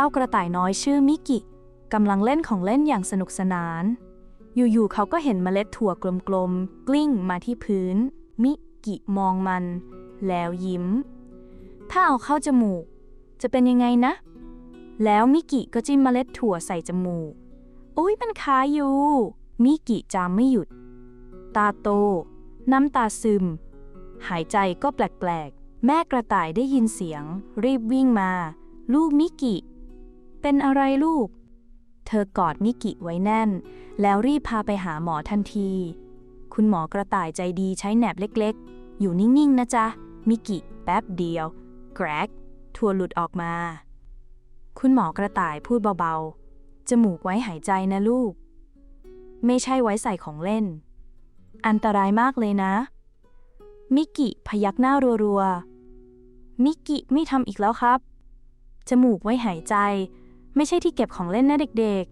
จ้ากระต่ายน้อยชื่อมิกิกำลังเล่นของเล่นอย่างสนุกสนาน อยู่ๆเขาก็เห็นเมล็ดถั่วกลมๆกลิ้งมาที่พื้น มิกิมองมัน แล้วยิ้ม ถ้าเอาเข้าจมูก จะเป็นยังไงนะ แล้วมิกิก็จิ้มเมล็ดถั่วใส่จมูกอุ้ยมันคาอยู่ มิกิจามไม่หยุด ตาโต น้ำตาซึม หายใจก็แปลกๆ แม่กระต่ายได้ยินเสียง รีบวิ่งมา ลูกมิกิ เป็นอะไรลูก เธอกอดมิกิไว้แน่น แล้วรีบพาไปหาหมอทันที คุณหมอกระต่ายใจดีใช้แหนบเล็กๆ อยู่นิ่งๆ นะจ๊ะ มิกิแป๊บเดียว แกรกทัวหลุดออกมา คุณหมอกระต่ายพูดเบาๆ จมูกไว้หายใจนะลูก ไม่ใช่ไว้ใส่ของเล่น อันตรายมากเลยนะ มิกิพยักหน้ารัวๆ มิกิไม่ทำอีกแล้วครับ จมูกไว้หายใจ ไม่ใช่ที่เก็บของเล่นนะเด็ก